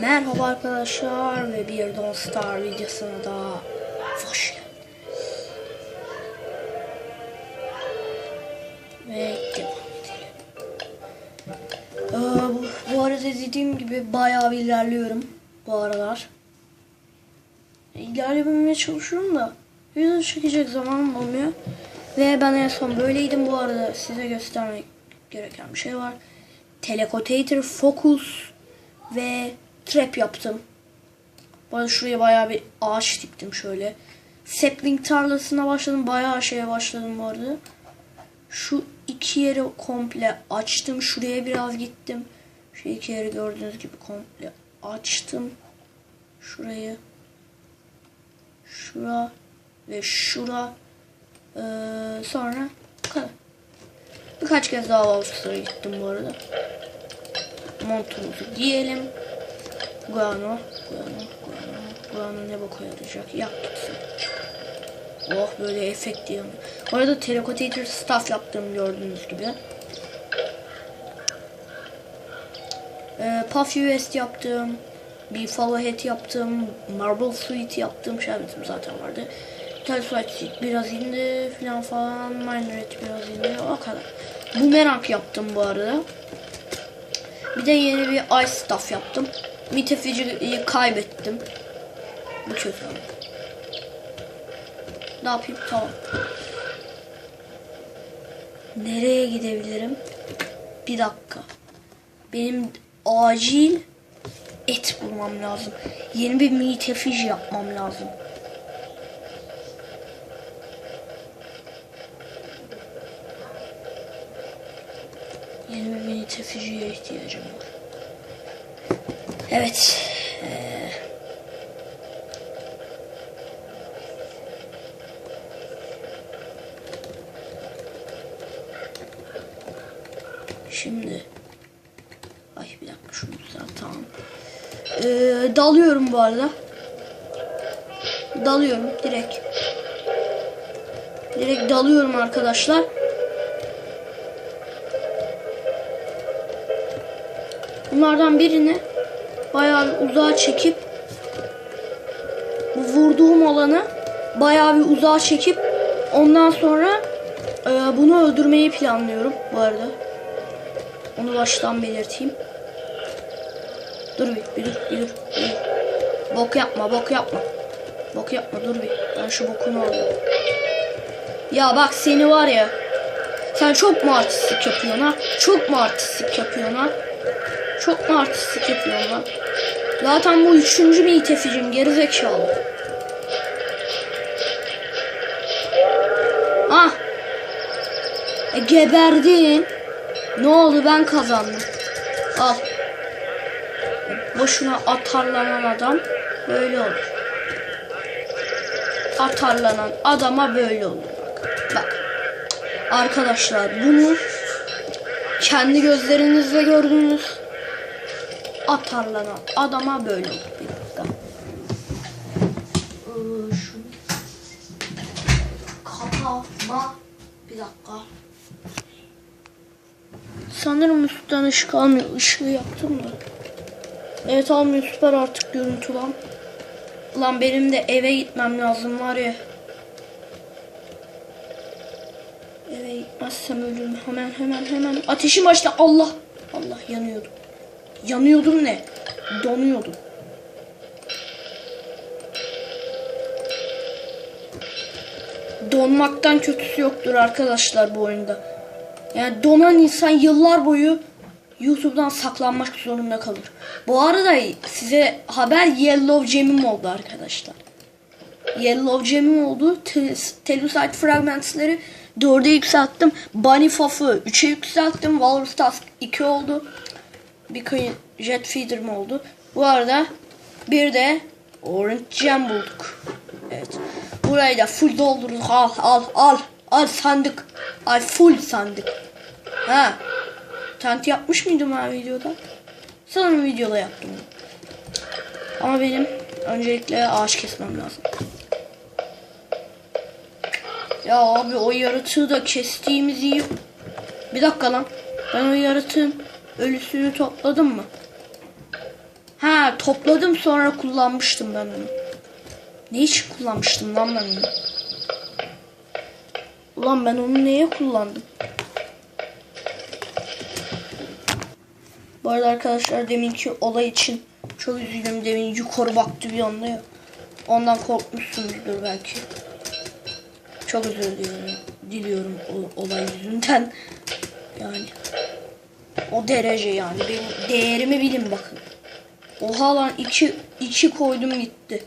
Merhaba arkadaşlar ve bir Don't Star videosuna da hoş. Ve. Ee, bu, bu arada dediğim gibi bayağı bir ilerliyorum bu aralar. İlerlemeye çalışıyorum da video çekecek zamanım olmuyor. Ve ben en son böyleydim bu arada size göstermek gereken bir şey var. Telecotator Focus ve trap yaptım. Arada şuraya bayağı bir ağaç diktim şöyle. Sapling tarlasına başladım. Bayağı şeye başladım bu arada. Şu iki yeri komple açtım. Şuraya biraz gittim. Şu iki yeri gördüğünüz gibi komple açtım. Şurayı. Şura ve şura. Ee, sonra bu kadar. Birkaç kez daha Valstar'a gittim bu arada. Montumuzu giyelim. Guano, Guano, Guano, Guano ne boka yarayacak? Yak gitsin. Oh böyle efekt yanıyor. Bu arada Telecotator staff yaptım gördüğünüz gibi. Ee, Puff US yaptım. Bir follow head yaptım. Marble Suite yaptım. Şerbetim zaten vardı. Tel Suite biraz indi falan falan. Miner biraz indi. O kadar. Boomerang yaptım bu arada. Bir de yeni bir ice staff yaptım. Miteficiyi kaybettim. Bu kötü. Ne yapayım? Tamam. Nereye gidebilirim? Bir dakika. Benim acil et bulmam lazım. Yeni bir mitefij yapmam lazım. Yeni bir mitefijye ihtiyacım var. Evet. Ee, Şimdi Ay bir dakika şunu düzelt tamam. Ee, dalıyorum bu arada. Dalıyorum direkt. Direkt dalıyorum arkadaşlar. Bunlardan birini bayağı bir uzağa çekip vurduğum alanı bayağı bir uzağa çekip ondan sonra e, bunu öldürmeyi planlıyorum bu arada. Onu baştan belirteyim. Dur bir, bir dur, bir dur, bir. Bok yapma, bok yapma. Bok yapma, dur bir. Ben şu bokunu alayım. Ya bak seni var ya. Sen çok mu artistlik yapıyorsun ha? Çok mu artistlik yapıyorsun ha? Çok mu artistlik yapıyorsun lan? Zaten bu üçüncü bir iteficim gerizekalı. Ah! E, geberdin. Ne oldu ben kazandım. Al. Boşuna atarlanan adam böyle olur. Atarlanan adama böyle olur bak. Bak. Arkadaşlar bunu kendi gözlerinizle gördünüz. Atarlanan adama böyle. Bir dakika. Ee, şunu kapatma. Bir dakika. Sanırım üstten ışık almıyor. Işığı yaptım da. Evet almıyor süper artık görüntü lan. Lan benim de eve gitmem lazım var ya. Eve gitmezsem ölürüm. Hemen hemen hemen. Ateşim açtı. Allah. Allah yanıyordum. Yanıyordum ne? Donuyordum. Donmaktan kötüsü yoktur arkadaşlar bu oyunda. Yani donan insan yıllar boyu YouTube'dan saklanmak zorunda kalır. Bu arada size haber Yellow Gem'im oldu arkadaşlar. Yellow Gem'im oldu. Telusite Fragments'leri 4'e yükselttim. Bunny Faf'ı 3'e yükselttim. Walrus Tusk 2 oldu. Bir coin Jet Feeder'ım oldu. Bu arada bir de Orange Gem bulduk. Evet. Burayı da full doldurduk. Al al al. Al sandık. Al full sandık. Ha. Tent yapmış mıydım ha videoda? Sanırım videoda yaptım. Ama benim öncelikle ağaç kesmem lazım. Ya abi o yaratığı da kestiğimiz iyi. Bir dakika lan. Ben o yaratığın ölüsünü topladım mı? Ha topladım sonra kullanmıştım ben onu. Ne için kullanmıştım lan ben onu? Ulan ben onu neye kullandım? Bu arada arkadaşlar deminki olay için çok üzüldüm. Demin yukarı baktı bir anda ya. Ondan korkmuşsunuzdur belki. Çok özür diliyorum, diliyorum o olay yüzünden. Yani o derece yani. Benim değerimi bilin bakın. Oha lan iki, iki koydum gitti.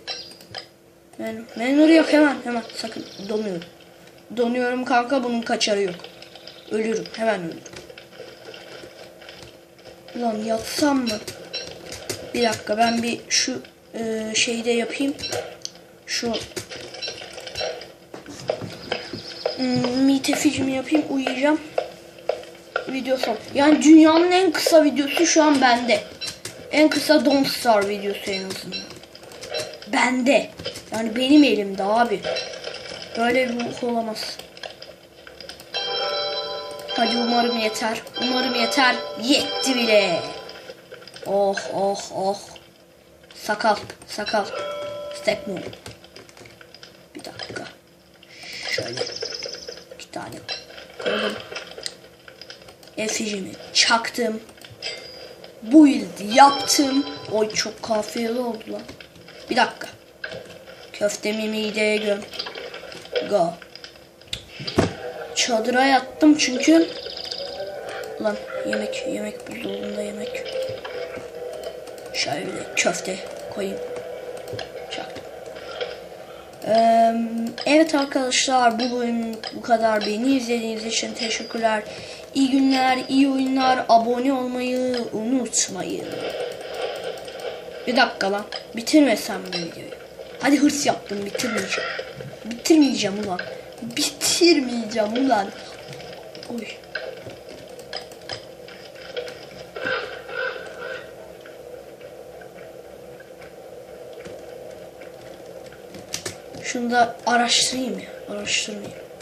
Ben, memory yok hemen hemen sakın donuyorum. Donuyorum kanka bunun kaçarı yok. Ölürüm hemen ölürüm. Ulan yatsam mı? Bir dakika ben bir şu e, şeyi yapayım. Şu hmm, miteficimi yapayım uyuyacağım. Video son. Yani dünyanın en kısa videosu şu an bende. En kısa Don't Star videosu en azından. Bende. Yani benim elimde abi. Böyle bir ruh olamaz. Hadi umarım yeter. Umarım yeter. Yetti bile. Oh oh oh. Sakal. Sakal. Stack move. Bir dakika. Şöyle. iki tane koydum. Efijimi çaktım. Build yaptım. Oy çok kafiyeli oldu lan. Bir dakika. Köftemi mideye göm. Go. Çadıra yattım çünkü Lan yemek yemek buzdolabında yemek. Şöyle köfte koyayım. Çaktım. Evet arkadaşlar bu bölüm bu kadar. Beni izlediğiniz için teşekkürler. İyi günler, iyi oyunlar. Abone olmayı unutmayın. Bir dakika lan. Bitirmesem bu videoyu. Hadi hırs yaptım bitirmeyeceğim. Bitirmeyeceğim ulan. Bitirmeyeceğim ulan. Oy. Şunu da araştırayım ya. Araştırmayayım.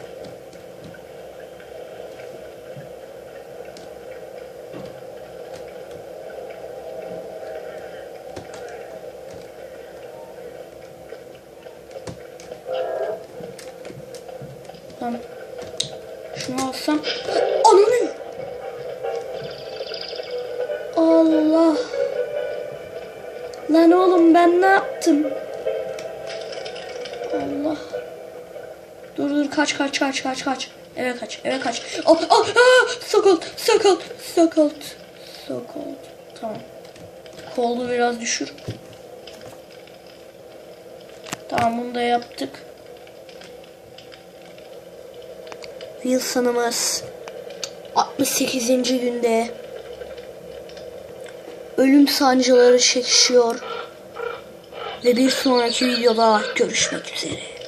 Lan. Şunu alsam. Ananı. Allah. Lan oğlum ben ne yaptım? Allah. Dur dur kaç kaç kaç kaç kaç. Eve kaç eve kaç. Ah ah ah sakalt sakalt sakalt sakalt. Tamam. Kolu biraz düşür. Tamam bunu da yaptık. Wilson'ımız 68. günde ölüm sancıları çekişiyor. Ve bir sonraki videoda görüşmek üzere.